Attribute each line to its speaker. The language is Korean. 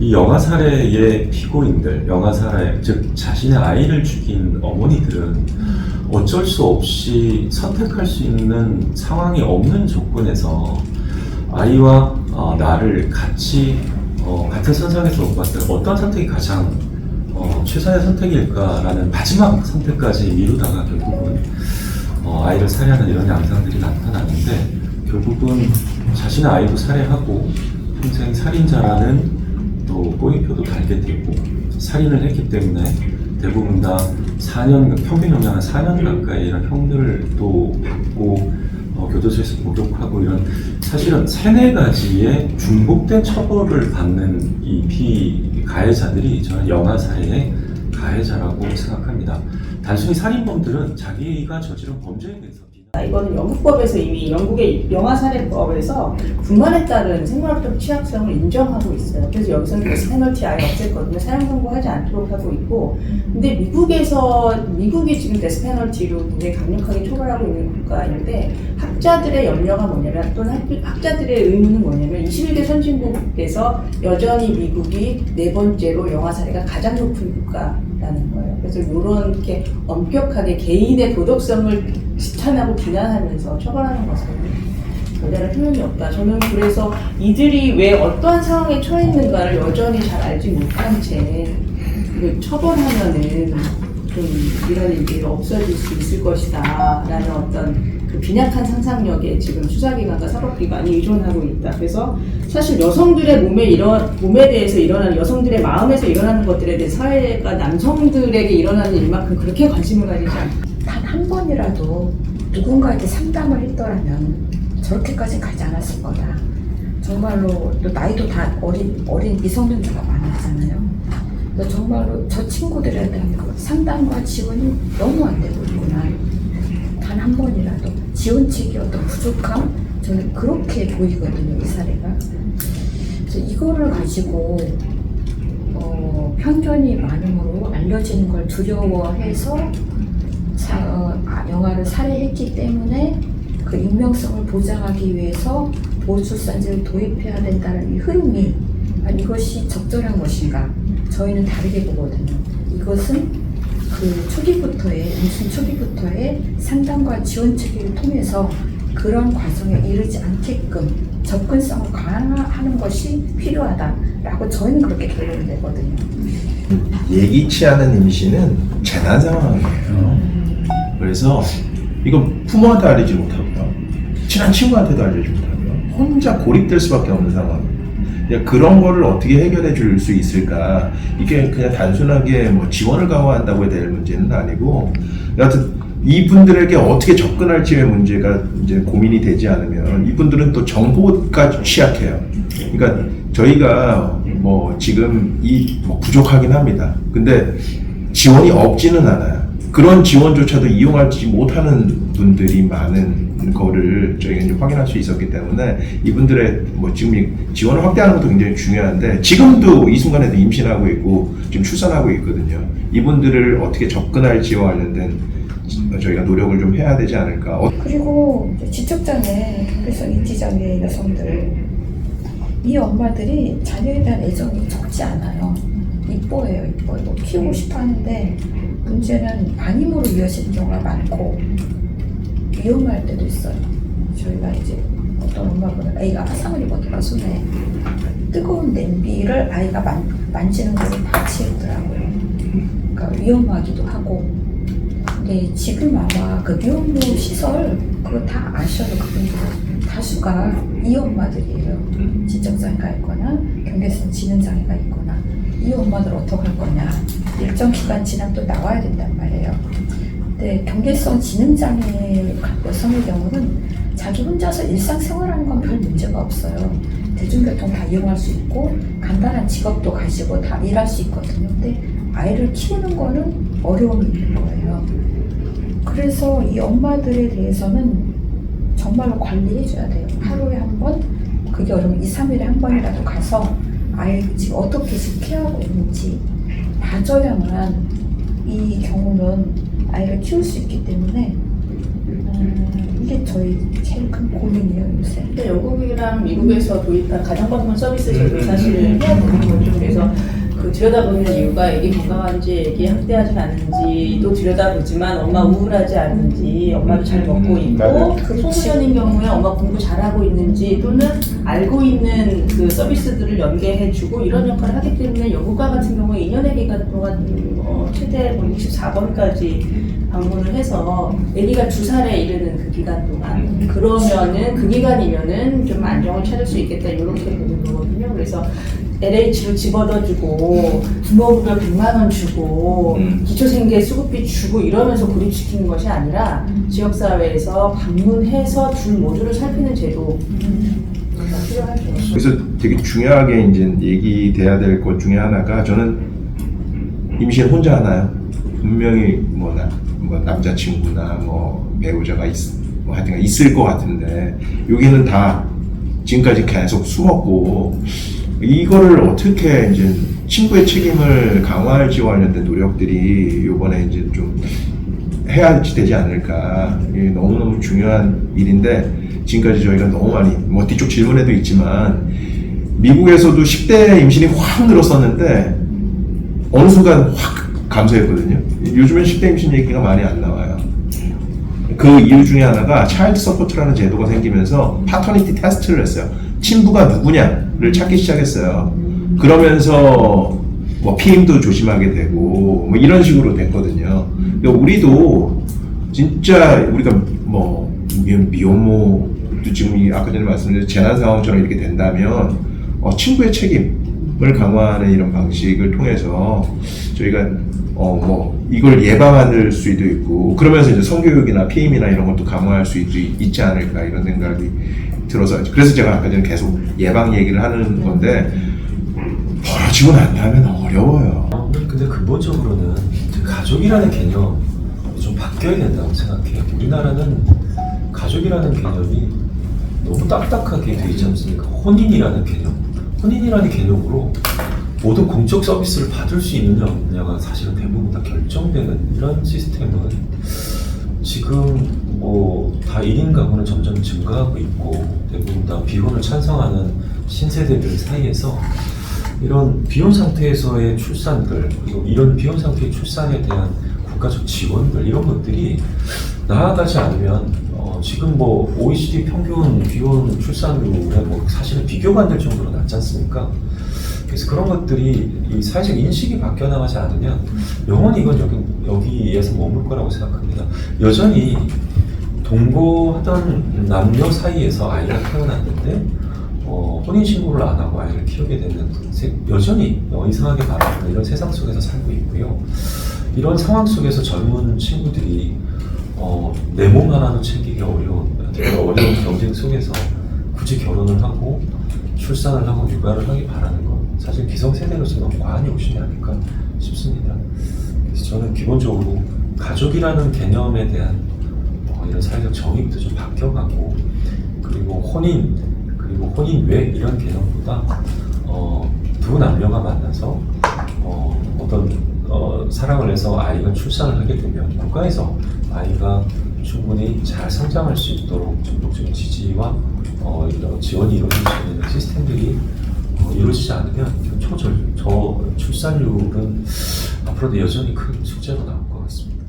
Speaker 1: 이 영아 살해의 피고인들, 영아 살해, 즉 자신의 아이를 죽인 어머니들은 어쩔 수 없이 선택할 수 있는 상황이 없는 조건에서 아이와 어, 나를 같이 어, 같은 선상에서 못 봤을 때 어떤 선택이 가장 어, 최선의 선택일까라는 마지막 선택까지 미루다가 결국은 어, 아이를 살해하는 이런 양상들이 나타나는데 결국은 자신의 아이도 살해하고 평생 살인자라는 또 꼬리표도 달게 되고 살인을 했기 때문에 대부분 다 4년 평균 연장 한 4년 가까이 이런 형들을 또 받고 어, 교도소에서 목욕하고 이런 사실은 세네 가지의 중복된 처벌을 받는 이 피 가해자들이 저는 살해의 가해자라고 생각합니다. 단순히 살인범들은 자기가 저지른 범죄에 대해서
Speaker 2: 이거는 영국법에서 이미 영국의 영아살해법에서 군만에 따른 생물학적 취약성을 인정하고 있어요. 그래서 여기서는 그 페널티 아예 없앴거든요. 사형 선고하지 않도록 하고 있고, 근데 미국에서 미국이 지금 데스 페널티로 굉장히 강력하게 처벌하고 있는 국가인데 학자들의 염려가 뭐냐면 또는 학, 학자들의 의문은 뭐냐면 21대 선진국에서 여전히 미국이 네 번째로 영아 사례가 가장 높은 국가라는 거예요. 그래서 이렇게 엄격하게 개인의 도덕성을 지탄하고 비난하면서 처벌하는 것은 별다른 효용이 없다. 저는 그래서 이들이 왜 어떠한 상황에 처해 있는가를 여전히 잘 알지 못한 채 처벌하면은 좀 이런 일들이 없어질 수 있을 것이다. 라는 어떤 그 빈약한 상상력에 지금 수사기관과 사법기관이 의존하고 있다. 그래서 사실 여성들의 몸에 일어, 몸에 대해서 일어나는 여성들의 마음에서 일어나는 것들에 대해 사회가 남성들에게 일어나는 일만큼 그렇게 관심을 가지지 않다.
Speaker 3: 단한 번이라도 누군가에게 상담을 했더라면 저렇게까지 가지 않았을 거다. 정말로 또 나이도 다 어린 어린 미성년자가 많았잖아요. 근데 정말로 저 친구들에 대한 그 상담과 지원이 너무 안 되고 있구나. 단 한 번이라도 지원책이 어떤 부족함 저는 그렇게 보이거든요 이 사례가. 그래서 이거를 가지고 어, 편견이 많음으로 알려지는 걸 두려워해서 사, 어, 아, 영화를 살해했기 때문에 그 익명성을 보장하기 위해서 보호출산제를 도입해야 된다는 이 흐름이 아, 이것이 적절한 것인가? 저희는 다르게 보거든요. 이것은 그 초기부터의 임신 초기부터의 상담과 지원 체계를 통해서 그런 과정에 이르지 않게끔 접근성을 강화하는 것이 필요하다라고 저희는 그렇게 결론을 내거든요.
Speaker 4: 예기치 않은 임신은 재난 상황이에요. 그래서 이건 부모한테 알리지 못하고요. 친한 친구한테도 알리지 못하고요. 혼자 고립될 수밖에 없는 상황입니다. 그러니까 그런 거를 어떻게 해결해 줄 수 있을까? 이게 그냥 단순하게 뭐 지원을 강화한다고 될 문제는 아니고, 여하튼 이분들에게 어떻게 접근할지의 문제가 이제 고민이 되지 않으면 이분들은 또 정보가 취약해요. 그러니까 저희가 뭐 지금 이 뭐 부족하긴 합니다. 근데 지원이 없지는 않아요. 그런 지원조차도 이용하지 못하는 분들이 많은 거를 저희가 확인할 수 있었기 때문에 이분들의 뭐 지금 이 지원을 확대하는 것도 굉장히 중요한데 지금도 이 순간에도 임신하고 있고 지금 출산하고 있거든요. 이분들을 어떻게 접근할지와 관련된 저희가 노력을 좀 해야 되지 않을까. 어-
Speaker 3: 그리고 지적장애, 경계성 인지장애 여성들 이 엄마들이 자녀에 대한 애정이 적지 않아요. 이뻐해요, 이뻐요. 뭐 키우고 싶어 하는데 문제는 반임으로 이어지는 경우가 많고 위험할 때도 있어요. 저희가 이제 어떤 엄마분은 아이가 화상을 입었더라 손에. 뜨거운 냄비를 아이가 만, 만지는 거를 파치했더라고요. 그러니까 위험하기도 하고. 네, 지금 아마 그 미혼모 시설 그거 다 아셔요 그분들은 다수가 이 엄마들이에요. 지적장애가 있거나 경계성 지능장애가 있거나 이 엄마들 어떻게 할 거냐. 일정 기간 지나면 또 나와야 된단 말이에요. 근데 경계성 지능장애 여성의 경우는 자기 혼자서 일상생활하는 건 별 문제가 없어요. 대중교통 다 이용할 수 있고 간단한 직업도 가지고 다 일할 수 있거든요. 근데 아이를 키우는 거는 어려움이 있는 거예요. 그래서 이 엄마들에 대해서는 정말로 관리해줘야 돼요. 하루에 한 번, 그게 어려우면 2, 3일에 한 번이라도 가서 아이 지금 어떻게 지금 케어하고 있는지 봐줘야만 이 경우는 아이를 키울 수 있기 때문에 음, 이게 저희 제일 큰 고민이에요, 요새.
Speaker 2: 근데 영국이랑 미국에서 도입한 가정방문 서비스 제도
Speaker 4: 음,
Speaker 2: 사실
Speaker 4: 음,
Speaker 2: 해야 되는 거죠. 그래서 그 들여다보는 이유가 애기 건강한지 애기 학대하지 않는지도 들여다보지만 엄마 우울하지 않은지 엄마도 잘 먹고 있고
Speaker 4: 맞아요.
Speaker 2: 소수견인 경우에 엄마 공부 잘하고 있는지 또는 알고 있는 그 서비스들을 연계해주고 이런 역할을 하기 때문에 영국과 같은 경우에 2년의 기간 동안 어, 최대 64번까지 방문을 해서 아기가 두 살에 이르는 그 기간 동안 그러면은 그 기간이면은 좀 안정을 찾을 수 있겠다 이렇게 보는 거거든요. 그래서 LH로 집어넣어주고 부모급여 100만 원 주고
Speaker 4: 음.
Speaker 2: 기초생계 수급비 주고 이러면서 고립시키는 것이 아니라 지역사회에서 방문해서 둘 모두를 살피는 제도가 필요하죠.
Speaker 4: 그래서 되게 중요하게 이제 얘기돼야 될 것 중에 하나가 저는 임신 혼자 하나요? 분명히 뭐, 나, 뭐 남자친구나 뭐 배우자가 있, 뭐 하여튼 있을 것 같은데 여기는 다 지금까지 계속 숨었고 이거를 어떻게 이제 친구의 책임을 강화할지 관련된 노력들이 이번에 이제 좀 해야 되지 않을까. 너무너무 중요한 일인데, 지금까지 저희가 너무 많이, 뭐 뒤쪽 질문에도 있지만, 미국에서도 10대 임신이 확 늘었었는데, 어느 순간 확 감소했거든요. 요즘엔 10대 임신 얘기가 많이 안 나와요. 그 이유 중에 하나가 차일드 서포트라는 제도가 생기면서 파터니티 테스트를 했어요. 친부가 누구냐를 찾기 시작했어요. 그러면서 뭐 피임도 조심하게 되고 뭐 이런 식으로 됐거든요. 근데 우리도 진짜 우리가 뭐 미- 미혼모도 지금 이 아까 전에 말씀드린 재난 상황처럼 이렇게 된다면 어, 친구의 책임을 강화하는 이런 방식을 통해서 저희가 어 뭐 이걸 예방할 수도 있고 그러면서 이제 성교육이나 피임이나 이런 것도 강화할 수도 있지 않을까 이런 생각이 들어서 그래서 제가 아까 전에 계속 예방 얘기를 하는 건데 벌어지고 난 다음엔 어려워요.
Speaker 1: 어, 근데 근본적으로는 가족이라는 개념이 좀 바뀌어야 된다고 생각해요. 우리나라는 가족이라는 개념이 너무 딱딱하게 돼 있지 않습니까? 혼인이라는 개념. 혼인이라는 개념으로 모든 공적 서비스를 받을 수 있느냐 없느냐가 사실은 대부분 다 결정되는 이런 시스템은 지금 뭐 다 1인 가구는 점점 증가하고 있고 대부분 다 비혼을 찬성하는 신세대들 사이에서 이런 비혼 상태에서의 출산들 그리고 이런 비혼 상태의 출산에 대한 국가적 지원들 이런 것들이 나아가지 않으면 어, 지금 뭐 OECD 평균 비혼 출산율에 뭐 사실은 비교가 안 될 정도로 낮지 않습니까? 그래서 그런 것들이 이 사회적 인식이 바뀌어 나가지 않으면 영원히 이건 여기, 여기에서 머물 거라고 생각합니다. 여전히 동거하던 남녀 사이에서 아이가 태어났는데 어, 혼인신고를 안 하고 아이를 키우게 되는 세- 여전히 어, 이상하게 말하는 이런 세상 속에서 살고 있고요. 이런 상황 속에서 젊은 친구들이 어, 내 몸 하나도 챙기기 어려운 되게 어려운 경쟁 속에서 굳이 결혼을 하고 출산을 하고 육아를 하기 바라는 건 사실 기성세대로서 너무 과한 욕심이 아닐까 싶습니다. 그래서 저는 기본적으로 가족이라는 개념에 대한 어, 이런 사회적 정의도 좀 바뀌어가고 그리고 혼인 그리고 혼인 외 이런 개념보다 어, 두 남녀가 만나서 어, 어떤 어, 사랑을 해서 아이가 출산을 하게 되면 국가에서 아이가 충분히 잘 성장할 수 있도록 전폭적인 지지와 어, 이런 지원이 이루어질 수 있는 시스템들이 어, 이루어지지 않으면 초절 저 출산율은 앞으로도 여전히 큰 숙제로 남을 것 같습니다.